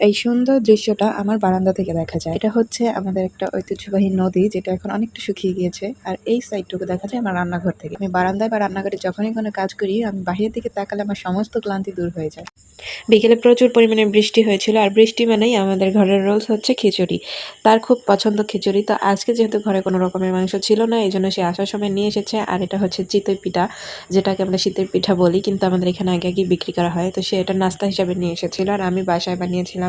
এই সুন্দর দৃশ্যটা আমার বারান্দা থেকে দেখা যায়। এটা হচ্ছে আমাদের একটা ঐতিহ্যবাহী নদী, যেটা এখন অনেকটা শুকিয়ে গিয়েছে। আর এই সাইডটুকু দেখা যায় আমার রান্নাঘর থেকে। আমি বারান্দায় বা রান্নাঘরে যখনই কোনো কাজ করি, আমি বাহিরের দিকে তাকালে আমার সমস্ত ক্লান্তি দূর হয়ে যায়। বিকেলে প্রচুর পরিমাণে বৃষ্টি হয়েছিল, আর বৃষ্টি মানেই আমাদের ঘরের রোলস হচ্ছে খিচুড়ি। তার খুব পছন্দ খিচুড়ি। তো আজকে যেহেতু ঘরে কোনো রকমের মাংস ছিল না এই জন্য সে আসার সময় নিয়ে এসেছে। আর এটা হচ্ছে চিতই পিঠা, যেটাকে আমরা শীতের পিঠা বলি, কিন্তু আমাদের এখানে আগে আগে বিক্রি করা হয়। তো সে এটা নাস্তা হিসাবে নিয়ে এসেছিল। আর আমি বাসায় বানিয়েছিলাম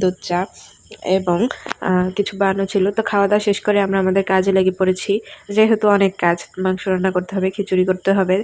দুধ, চা এবং কিছু বানানো ছিল। তো খাওয়া দাওয়া শেষ করে আমরা আমাদের কাজে লেগে পড়েছি। যেহেতু অনেক কাজ, মাংস রান্না করতে হবে, খিচুড়ি করতে হবে,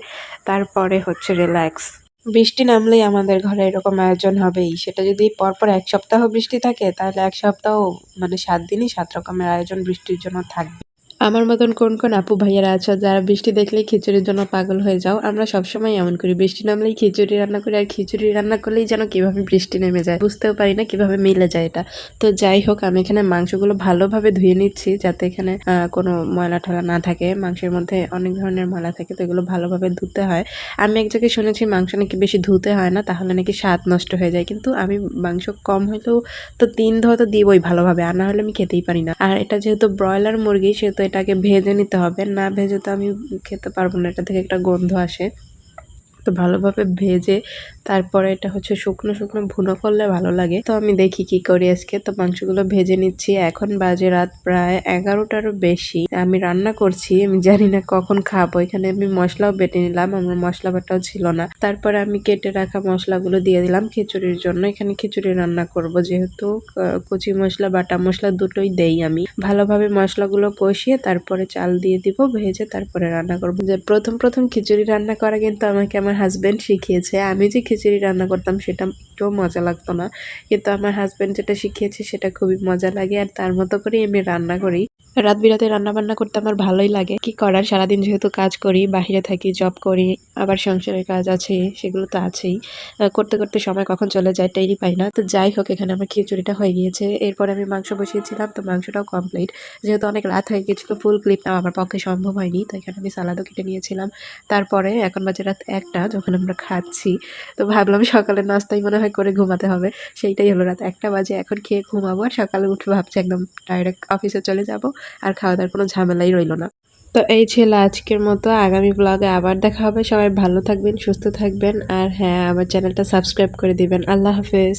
তারপরে হচ্ছে রিল্যাক্স বৃষ্টি নামলেই আমাদের ঘরে এরকম আয়োজন হবেই। সেটা যদি পরপর এক সপ্তাহ বৃষ্টি থাকে, তাহলে এক সপ্তাহ মানে সাত দিনই সাত রকমের আয়োজন বৃষ্টির জন্য থাকবে। আমার মতন কোন কোন আপু ভাইয়ারা আছো, যারা বৃষ্টি দেখলেই খিচুড়ির জন্য পাগল হয়ে যাও, আমরা সবসময় এমন করি, বৃষ্টি নামলেই খিচুড়ি রান্না করি, আর খিচুড়ি রান্না করলেই যেন কীভাবে বৃষ্টি নেমে যায়, বুঝতেও পারি না কীভাবে মিলে যায় এটা। তো যাই হোক, আমি এখানে মাংসগুলো ভালোভাবে ধুয়ে নিচ্ছি, যাতে এখানে কোনো ময়লা টলা না থাকে। মাংসের মধ্যে অনেক ধরনের ময়লা থাকে, তো এগুলো ভালোভাবে ধুতে হয়। আমি এক জায়গায় শুনেছি, মাংস নাকি বেশি ধুতে হয় না, তাহলে নাকি স্বাদ নষ্ট হয়ে যায়। কিন্তু আমি মাংস কম হলেও তো তিন ধোয়া তো দিবই ভালোভাবে, আর না হলে আমি খেতেই পারি না। আর এটা যেহেতু ব্রয়লার মুরগি, সেহেতু এটাকে ভেজে নিতে হবে। না ভেজে তো আমি খেতে পারব না, এটা থেকে একটা গন্ধ আসে। তো ভালোভাবে ভেজে তারপরে এটা হচ্ছে শুকনো শুকনো ভুনো করলে ভালো লাগে। তো আমি দেখি কি করি আজকে। তো মাংসগুলো ভেজে নিচ্ছি। এখন বাজে রাত প্রায় এগারোটারও বেশি। আমি রান্না করছি। আমি জানি না কখন খাব। এখানে আমি মশলাও বেটে নিলাম। আমার মশলা বাটাও ছিল না। তারপরে আমি কেটে রাখা মশলাগুলো দিয়ে দিলাম খিচুড়ির জন্য। এখানে খিচুড়ি রান্না করব যেহেতু কুচি মশলা, বাটা মশলা দুটোই দেই আমি। ভালোভাবে মশলাগুলো কষিয়ে তারপরে চাল দিয়ে দিব, ভেজে তারপরে রান্না করব। যে প্রথম প্রথম খিচুড়ি রান্না করা কিন্তু আমাকে আমার হাজবেন্ড শিখিয়েছে। আমি যে খিচুড়ি রান্না করতাম সেটা একটুও মজা লাগতো না। কিন্তু আমার হাজব্যান্ড যেটা শিখিয়েছে সেটা খুবই মজা লাগে আর তার মতো করেই আমি রান্না করি। রাত বিরাতে রান্না বান্না করতে আমার ভালোই লাগে। কি করার? সারাদিন যেহেতু কাজ করি বাইরে থাকি জব করি, আবার সংসারের কাজ আছে, সেগুলো তো আছেই। করতে করতে সময় কখন চলে যায় টেরই পাই না। তো যাই হোক, এখানে আমার খিচুড়িটা হয়ে গিয়েছে। এরপর আমি মাংস বসিয়েছিলাম, তো মাংসটাও কমপ্লিট যেহেতু অনেক রাত হয়ে গিয়েছিল ফুল ক্লিপ নেওয়া আমার পক্ষে সম্ভব হয়নি, তো এখানে আমি সালাদও কেটে নিয়েছিলাম। তারপরে এখন বাজে রাত একটা, যখন আমরা খাচ্ছি, তো ভাবলাম সকালের নাস্তাই মনে হয় করে ঘুমাতে হবে। সেইটাই হলো রাত একটা বাজে, এখন খেয়ে ঘুমাবো আর সকালে উঠে ভাবছি একদম ডাইরেক্ট অফিসে চলে যাব। আর খাওয়া দাওয়ার কোনো ঝামেলাই রইল না। তো এই ছিল আজকের মতো। আগামী ব্লগে আবার দেখা হবে। সবাই ভালো থাকবেন, সুস্থ থাকবেন। আর হ্যাঁ আমার চ্যানেলটা সাবস্ক্রাইব করে দিবেন। আল্লাহ হাফেজ।